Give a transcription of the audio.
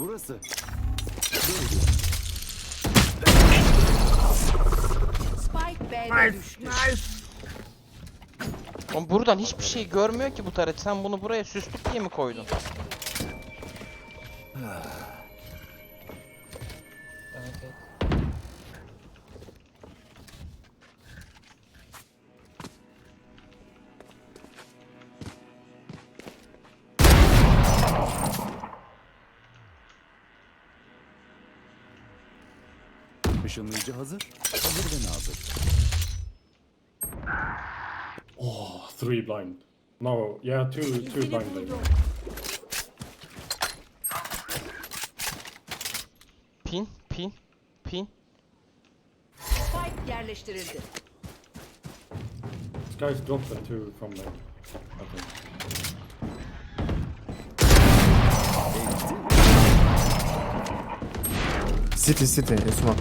Burası. Spike B'de düştü. Oğlum buradan hiçbir şey görmüyor ki bu taret. Sen bunu buraya süslük diye mi koydun? Işınlayıcı hazır. Hazır ve nazır. Oh, three blind. No, yeah, two, two blind. Pin, pin, pin. Spike yerleştirildi. This guy's dropped the two from the. I think. City city. Smoke.